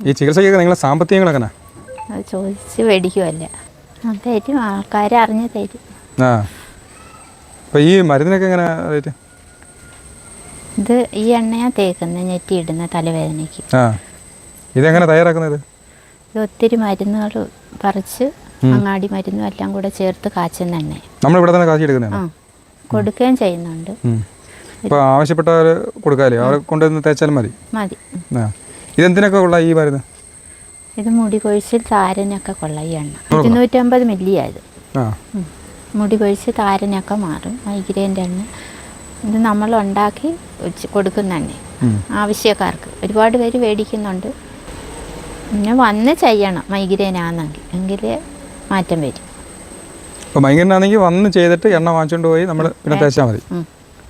ഈ ചികിത്സയ്ക്കൊക്കെ നിങ്ങളെ സാമ്പത്തികങ്ങളൊക്കെ അത് ചോദിച്ച് മേടിക്കുമല്ല ആ തരും. ആൾക്കാരെ അറിഞ്ഞ് തരും. ആ. അപ്പോൾ ഈ മരുന്നിനൊക്കെ എങ്ങനെ റേറ്റ്? ഇത് ഈ എണ്ണയാ തേക്കുന്നത് ഞെറ്റിയിടുന്ന തലവേദനയ്ക്ക്. ആ. ഇതെങ്ങനെ തയ്യാറാക്കുന്നത്? ഇത് ഒത്തിരി മരുന്നുകൾ പറിച്ച് അങ്ങാടി മരുന്നും എല്ലാം കൂടെ ചേർത്ത് കാച്ചുന്ന എണ്ണ നമ്മൾ ഇവിടെ തന്നെ കാശി ആ. കൊടുക്കുകയും ചെയ്യുന്നുണ്ട്. ഇപ്പോൾ ആവശ്യപ്പെട്ടവർ കൊടുക്കാമല്ലേ അവരെ കൊണ്ടുവന്ന് തേച്ചാൽ മതി? മതി. ആ. ഇതെന്തിനൊക്കെ കൊള്ളായി ഈ മരുന്ന് ഇത് മുടി കൊഴിച്ചിൽ താരനൊക്കെ കൊള്ള ഈ എണ്ണ. ഇരുന്നൂറ്റമ്പത് മില്ലിയായത് മുടി കൊഴിച്ച് താരനൊക്കെ മാറും. മൈഗ്രേന്റെ എണ്ണ. ഇത് നമ്മൾ ഉണ്ടാക്കി കൊടുക്കുന്നതന്നെ കൊടുക്കുന്ന ആവശ്യക്കാർക്ക്. ഒരുപാട് പേര് മേടിക്കുന്നുണ്ട്. പിന്നെ വന്ന് ചെയ്യണം മൈഗ്രെയിൻ ആണെങ്കിൽ എങ്കിലേ മാറ്റം വരും. അപ്പോൾ മൈഗ്രേൻ ആണെങ്കിൽ വന്ന് ചെയ്തിട്ട് എണ്ണ വാങ്ങിച്ചുകൊണ്ട് പോയി നമ്മൾ പിന്നെ തേച്ചാൽ മതി.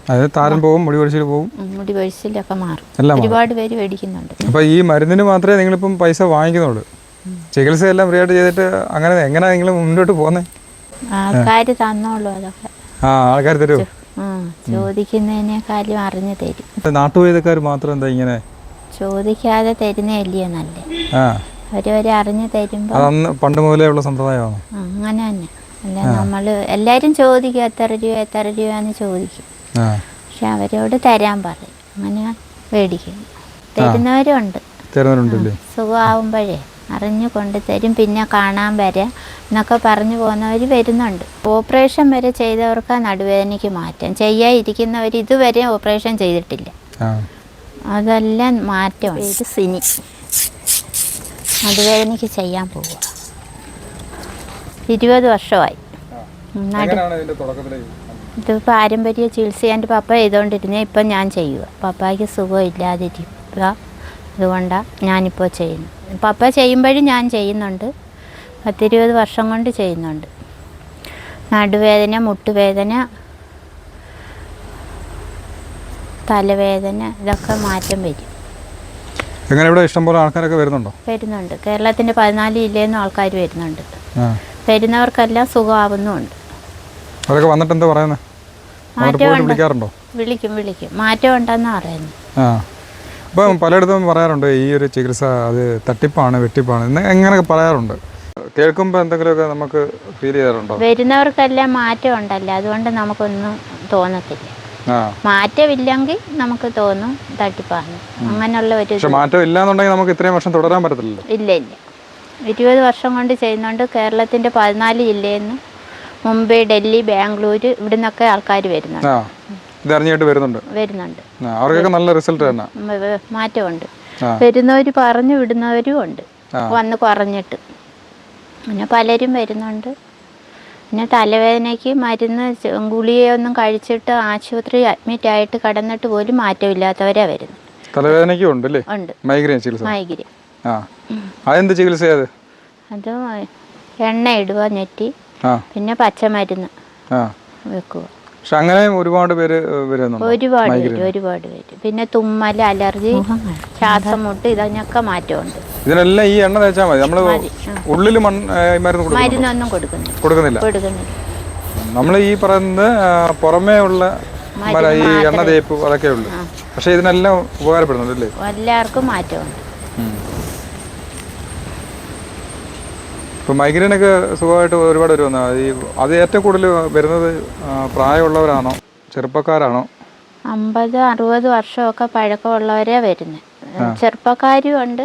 അതായത് താരൻ പോവും മുടി പൊഴിച്ചിൽ പോവും. മുടി പൊഴിച്ചിലൊക്കെ മാറും. ഒരുപാട് പേര് മേടിക്കുന്നുണ്ട് അപ്പോൾ ഈ മരുന്നിന് മാത്രമേ നിങ്ങളിപ്പം പൈസ വാങ്ങിക്കുന്നുള്ളൂ. ചികിത്സയെല്ലാം ഫ്രീ ആയിട്ട് ചെയ്തിട്ട് അങ്ങനെ എങ്ങനെയാണ് നിങ്ങൾ മുന്നോട്ട് പോകുന്നത് ആൾക്കാർ തന്നോളൂ അതൊക്കെ. ആ ആൾക്കാർ തരുമോ ചോദിക്കുന്നതിനേക്കാളും അറിഞ്ഞു തരും. നാട്ടുവൈദ്യക്കാർ മാത്രം എന്താ ഇങ്ങനെ? ചോദിക്കാതെ തരുന്നതല്ലയോ നല്ല? അവരവരെ അറിഞ്ഞു തരുമ്പോൾ പണ്ട് മുതലേ ഉള്ള സമ്പ്രദായമാണ്? അങ്ങനെ തന്നെ. അല്ല നമ്മൾ എല്ലാവരും ചോദിക്കും എത്ര രൂപ എത്ര രൂപയെന്ന് ചോദിക്കും. ആ പക്ഷെ അവരോട് തരാൻ പറയും. അങ്ങനെ മേടിക്കും. തരുന്നവരുണ്ട്. സുഖമാവുമ്പോഴേ അറിഞ്ഞു കൊണ്ട് തരും. പിന്നെ കാണാൻ വരാം എന്നൊക്കെ പറഞ്ഞു പോകുന്നവർ വരുന്നുണ്ട്. ഓപ്പറേഷൻ വരെ ചെയ്തവർക്ക് ആ നടുവേദനയ്ക്ക് മാറ്റം. ചെയ്യാതിരിക്കുന്നവർ ഇതുവരെ ഓപ്പറേഷൻ ചെയ്തിട്ടില്ല. ആ. അതെല്ലാം മാറ്റം ഇത് സിനി. നടുവേദനയ്ക്ക് ചെയ്യാൻ പോവുക. ഇരുപത് വർഷമായി. നടു ഇതിന്റെ തുടക്കത്തിൽ ഇത് പാരമ്പര്യ ചികിത്സ എന്റെ പപ്പ ചെയ്തുകൊണ്ടിരുന്നത് ഇപ്പം ഞാൻ ചെയ്യുക. പപ്പായ്ക്ക് സുഖമില്ലാതിരിക്കുക. അതുകൊണ്ടാണ് ഞാനിപ്പോൾ ചെയ്യുന്നത്. പപ്പ ചെയ്യുമ്പോഴും ഞാൻ ചെയ്യുന്നുണ്ട്. പത്തിരുപത് വർഷം കൊണ്ട് ചെയ്യുന്നുണ്ട്. നടുവേദന മുട്ടുവേദന തലവേദന ഇതൊക്കെ മാറ്റം വരും. എങ്ങനെ ഇവിടെ ഇഷ്ടംപോലെ ആൾക്കാരൊക്കെ വരുന്നുണ്ടോ? വരുന്നുണ്ട്. കേരളത്തിന്റെ പതിനാല് ജില്ലയിൽ നിന്നും ആൾക്കാർ വരുന്നുണ്ട്. വരുന്നവർക്കെല്ലാം സുഖമാവുന്നുമുണ്ട്. അവരൊക്കെ വന്നിട്ട് എന്താ പറയുന്നത് വിളിക്കാറുണ്ടോ? വിളിക്കും വിളിക്കും. മാറ്റം ഉണ്ടെന്ന് പറയുന്നത് ആ. അപ്പം പലയിടത്തും പറയാറുണ്ട് ഈ ഒരു ചികിത്സ അത് തട്ടിപ്പാണ് വെട്ടിപ്പാണ് എന്ന് എങ്ങനെയൊക്കെ പറയാറുണ്ട്? കേൾക്കുമ്പോൾ എന്തെങ്കിലുമൊക്കെ നമുക്ക് ഫീൽ ചെയ്യാറുണ്ടോ? വരുന്നവർക്കെല്ലാം മാറ്റം ഉണ്ടല്ലോ? അതുകൊണ്ട് നമുക്കൊന്നും തോന്നത്തില്ല. മാറ്റമില്ലെങ്കിൽ നമുക്ക് തോന്നും തട്ടിപ്പാണ്. അങ്ങനെയുള്ള ഒരു മാറ്റം ഇല്ലാന്നുണ്ടെങ്കിൽ നമുക്ക് ഇത്രയും വർഷം തുടരാൻ പറ്റത്തില്ല ഇല്ല ഇല്ല. ഇരുപത് വർഷം കൊണ്ട് ചെയ്യുന്നുണ്ട് കേരളത്തിന്റെ പതിനാല് ജില്ലയിൽ നിന്ന് മുംബൈ ഡൽഹി ബാംഗ്ലൂർ ഇവിടെ നിന്നൊക്കെ ആൾക്കാർ വരുന്നുണ്ട്. ആ വരുന്നുണ്ട്. വരുന്നുണ്ട്. അവർക്കൊക്കെ നല്ല റിസൾട്ട് തന്നെ. മാറ്റമുണ്ട്. വരുന്നവര് വരുന്നവർ പറഞ്ഞു വിടുന്നവരും ഉണ്ട്. വന്ന് കുറഞ്ഞിട്ട്. പിന്നെ പലരും വരുന്നുണ്ട്. പിന്നെ തലവേദനയ്ക്ക് മരുന്ന് ഗുളിയൊന്നും ഗുളികയൊന്നും കഴിച്ചിട്ട് ആശുപത്രി അഡ്മിറ്റ് ആയിട്ട് കടന്നിട്ട് പോലും മാറ്റമില്ലാത്തവരാ വരുന്നത്. തലവേദനയ്ക്കും ഉണ്ട് അല്ലേ ഉണ്ട്. മൈഗ്രെയിൻ ചികിത്സ. മൈഗ്രെയിൻ ആ. അതെന്ത് ചികിത്സയത് അത്? എണ്ണ ഇടുക നെറ്റി പിന്നെ പച്ചമരുന്ന് ആ. വെക്കുക. പക്ഷെ അങ്ങനെ ഒരുപാട് പേര് വരുന്നുണ്ട്? ഒരുപാട് പേര് ഒരുപാട് പേര്. പിന്നെ തുമ്മൽ അലർജി ശ്വാസം മുട്ട് ഇതിനൊക്കെ മാറ്റമുണ്ട്. ഇതിനെല്ലാം ഈ എണ്ണ തേച്ചാൽ മതി. നമ്മൾ ഉള്ളിൽ മരുന്ന് മരുന്നൊന്നും കൊടുക്കുന്നില്ല. കൊടുക്കുന്നില്ല. കൊടുക്കുന്നില്ല. നമ്മൾ ഈ പറയുന്നത് പുറമേ ഉള്ള ഈ എണ്ണ തേപ്പ് അതൊക്കെ ഉള്ളു. പക്ഷെ ഇതിനെല്ലാം ഉപകാരപ്പെടുന്നുണ്ട് അല്ലേ? എല്ലാവർക്കും മാറ്റമുണ്ട്. ഇപ്പൊ മൈഗ്രൈനൊക്കെ സുഖമായിട്ട് ഒരുപാട് വരുമെന്ന ഈ അത് ഏറ്റവും കൂടുതൽ വരുന്നത് പ്രായമുള്ളവരാണോ? ചെറുപ്പക്കാരാണോ? അമ്പത് അറുപത് വർഷമൊക്കെ പഴക്കമുള്ളവരെ വരുന്നത് ചെറുപ്പക്കാരും ഉണ്ട്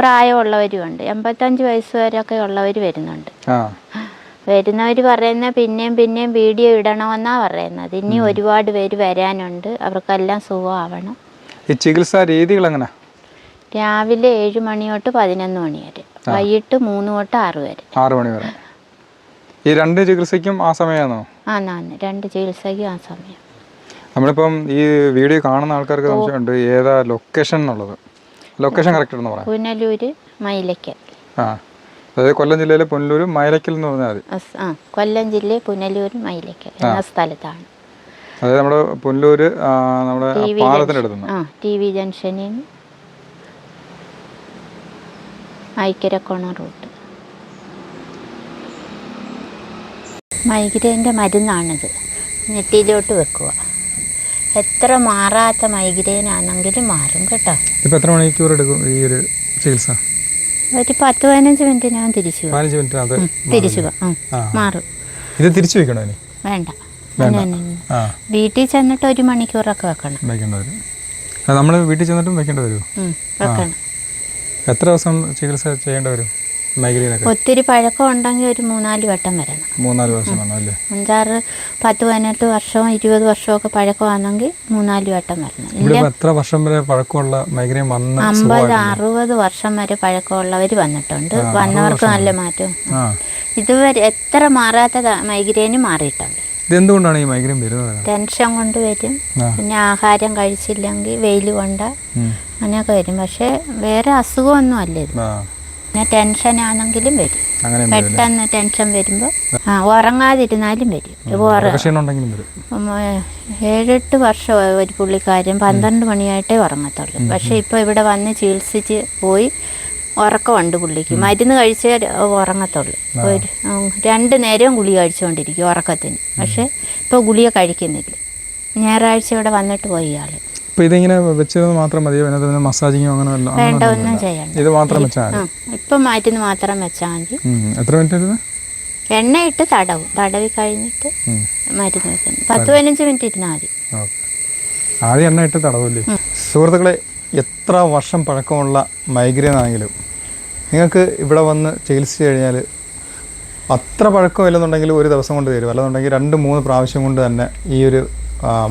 പ്രായമുള്ളവരും ഉണ്ട് എൺപത്തഞ്ച് വയസ്സ് വരെയൊക്കെ ഉള്ളവർ വരുന്നുണ്ട്. വരുന്നവർ പറയുന്ന പിന്നെയും പിന്നെയും വീഡിയോ ഇടണമെന്നാണ് പറയുന്നത്. ഇനി ഒരുപാട് പേര് വരാനുണ്ട്. അവർക്കെല്ലാം സുഖമാവണം. ഈ ചികിത്സാ രീതികൾ എങ്ങനെ രാവിലെ ഏഴ് മണി തൊട്ട് പതിനൊന്ന് മണി വരെ. വൈകിട്ട് മൂന്ന് തൊട്ട് ആറ് വരെ. ആറ് മണി വരെ. ഈ രണ്ട് ചികിത്സയ്ക്കും ആ സമയമാണോ ആ രണ്ട് ചികിത്സയ്ക്കും ആ സമയം. നമ്മളിപ്പം ഈ വീഡിയോ കാണുന്ന ആൾക്കാർക്ക് സംശയമുണ്ട് ഏതാ ലൊക്കേഷൻ എന്നുള്ളത്? ലൊക്കേഷൻ കറക്റ്റ് എന്ന് പറയാം. പുനലൂര് മൈലക്കൽ. ആ. അതായത് കൊല്ലം ജില്ലയിലെ പുനലൂർ മൈലക്കൽ എന്ന് പറഞ്ഞാൽ ആ കൊല്ലം ജില്ല പുനലൂർ മൈലക്കൽ എന്ന സ്ഥലത്താണ്. അതായത് നമ്മുടെ പുനലൂര് നമ്മുടെ പാലത്തിന്റെ പാലത്തിന്റെ അടുത്തുനിന്ന്. ആ ടി വി ജംഗ്ഷനിൽ നിന്ന് ഐക്കരക്കോണ റൂട്ട്. മൈഗ്രൈന്റെ മരുന്നാണിത്. നെറ്റിയിലോട്ട് വെക്കുക. എത്ര മാറാത്ത മൈഗ്രെയിൻ ആണെങ്കിലും മാറും കേട്ടോ. ഇപ്പോൾ എത്ര മണിക്കൂർ എടുക്കും ഈ ഒരു ചികിത്സ? ഒരു പത്ത് പതിനഞ്ച് മിനിറ്റ് ഞാൻ തിരിച്ചു പോകും മിനിറ്റ് അത് തിരിച്ചു. മാറും. ഇത് തിരിച്ചു വെക്കണോ ഇനി? വേണ്ട. വീട്ടിൽ ചെന്നിട്ട് ഒരു മണിക്കൂറൊക്കെ വെക്കണം. വെക്കേണ്ടി വരും. നമ്മൾ വീട്ടിൽ ചെന്നിട്ടും വെക്കേണ്ടി വരുമോ വെക്കണം. എത്ര ദിവസം ചികിത്സ ചെയ്യേണ്ടി വരും മൈഗ്രെയിനൊക്കെ ഒത്തിരി പഴക്കം ഉണ്ടെങ്കിൽ ഒരു മൂന്നാൽ വട്ടം വരണം. മൂന്നാൽ വർഷം വേണം അല്ലേ? അഞ്ചാറ് പത്ത് പതിനെട്ട് വർഷവും ഇരുപത് വർഷവും ഒക്കെ പഴക്കമാണെങ്കിൽ മൂന്നാൽ വട്ടം വരണം. ഇവിടെ എത്ര വർഷം വരെ പഴക്കമുള്ള മൈഗ്രെയിൻ വന്ന അമ്പത് അറുപത് വർഷം വരെ പഴക്കമുള്ളവർ വന്നിട്ടുണ്ട്. വന്നവർക്ക് നല്ല മാറ്റം. ഇതുവരെ എത്ര മാറാത്ത മൈഗ്രെയിന് മാറിയിട്ടുണ്ട്. ഇതെന്തുകൊണ്ടാണ് ഈ മൈഗ്രെയിൻ വരുന്നത്? ടെൻഷൻ കൊണ്ട് വരും. പിന്നെ ആഹാരം കഴിച്ചില്ലെങ്കിൽ വെയിൽ കൊണ്ട്. അങ്ങനെയൊക്കെ വരും. പക്ഷേ വേറെ അസുഖമൊന്നും അല്ല ഇത്. ആ. ടെൻഷൻ ടെൻഷനാണെങ്കിലും വരും. പെട്ടെന്ന് ടെൻഷൻ വരുമ്പോൾ ആ ഉറങ്ങാതിരുന്നാലും വരും. ഏഴെട്ട് വർഷം ഒരു പുള്ളിക്കാരൻ പന്ത്രണ്ട് മണിയായിട്ടേ ഉറങ്ങത്തുള്ളൂ. പക്ഷേ ഇപ്പോൾ ഇവിടെ വന്ന് ചികിത്സിച്ച് പോയി ഉറക്കമുണ്ട് പുള്ളിക്ക്. മരുന്ന് കഴിച്ചേ ഉറങ്ങത്തുള്ളൂ. ഒരു രണ്ട് നേരവും ഗുളിക കഴിച്ചുകൊണ്ടിരിക്കും ഉറക്കത്തിന്. പക്ഷേ ഇപ്പോൾ ഗുളിക കഴിക്കുന്നില്ല. ഞായറാഴ്ച ഇവിടെ വന്നിട്ട് പോയി ഇയാൾ ഇപ്പൊ ഇതിങ്ങനെ വെച്ചത് മാത്രം അതിനകത്ത് പിന്നെ മസാജിങ്ങോ അങ്ങനെ വേണ്ട ഒന്നും ചെയ്യണ്ട. ഇത് മാത്രം വെച്ചാൽ മതി. ഇപ്പം മരുന്ന് മാത്രം വെച്ചാൽ മതി. എത്ര മിനിറ്റ് എണ്ണ എണ്ണയിട്ട് തടവും. തടവി കഴിഞ്ഞിട്ട് മരുന്ന് വെക്കുന്നു. പത്ത് പതിനഞ്ച് മിനിറ്റ് ഇരുന്നാൽ മതി. ആദ്യം എണ്ണ ഇട്ട് തടവില്ലേ? സുഹൃത്തുക്കളെ എത്ര വർഷം പഴക്കമുള്ള മൈഗ്രെയിൻ ആണെങ്കിലും നിങ്ങൾക്ക് ഇവിടെ വന്ന് ചികിത്സിച്ച് കഴിഞ്ഞാൽ അത്ര പഴക്കമില്ലെന്നുണ്ടെങ്കിൽ ഒരു ദിവസം കൊണ്ട് തരും. അല്ലെന്നുണ്ടെങ്കിൽ രണ്ട് മൂന്ന് പ്രാവശ്യം കൊണ്ട് തന്നെ ഈ ഒരു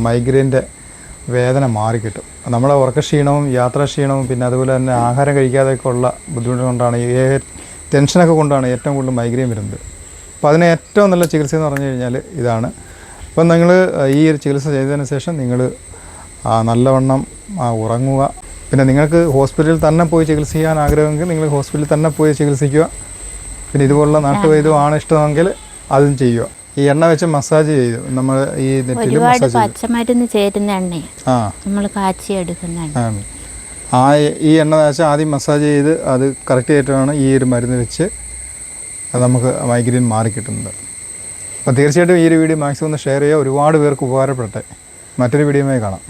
മൈഗ്രെയിന്റെ വേദന മാറിക്കിട്ടും നമ്മളെ ഉറക്കക്ഷീണവും യാത്രാക്ഷീണവും പിന്നെ അതുപോലെ തന്നെ ആഹാരം കഴിക്കാതെയൊക്കെ ഉള്ള ബുദ്ധിമുട്ട് കൊണ്ടാണ് ഈ ടെൻഷനൊക്കെ കൊണ്ടാണ് ഏറ്റവും കൂടുതൽ മൈഗ്രെയിൻ വരുന്നത്. അപ്പോൾ അതിന് ഏറ്റവും നല്ല ചികിത്സ എന്ന് പറഞ്ഞു കഴിഞ്ഞാൽ ഇതാണ്. അപ്പം നിങ്ങൾ ഈ ഒരു ചികിത്സ ചെയ്തതിന് ശേഷം നിങ്ങൾ നല്ലവണ്ണം ഉറങ്ങുക. പിന്നെ നിങ്ങൾക്ക് ഹോസ്പിറ്റലിൽ തന്നെ പോയി ചികിത്സിക്കാൻ ആഗ്രഹമെങ്കിൽ നിങ്ങൾ ഹോസ്പിറ്റലിൽ തന്നെ പോയി ചികിത്സിക്കുക. പിന്നെ ഇതുപോലുള്ള നാട്ടുവൈദ്യമാണ് ഇഷ്ടമെങ്കിൽ അതും ചെയ്യുക. ഈ എണ്ണ വെച്ച് മസാജ് ചെയ്തു നമ്മൾ ഈ നെറ്റിൽ മസാജ് പച്ചമരുന്ന് ചേരുന്ന എണ്ണയാണ് ആ. നമ്മൾ കാച്ചി എടുക്കുന്ന ആ ഈ എണ്ണ വെച്ച് ആദ്യം മസാജ് ചെയ്ത് അത് കറക്റ്റ് ചെയ്തിട്ടാണ് ഈ ഒരു മരുന്ന് വെച്ച് നമുക്ക് മൈഗ്രെയിൻ മാറി കിട്ടുന്നത്. അപ്പോൾ തീർച്ചയായിട്ടും ഈ ഒരു വീഡിയോ മാക്സിമം ഒന്ന് ഷെയർ ചെയ്യുക. ഒരുപാട് പേർക്ക് ഉപകാരപ്പെടട്ടെ. മറ്റൊരു വീഡിയോയുമായി കാണാം.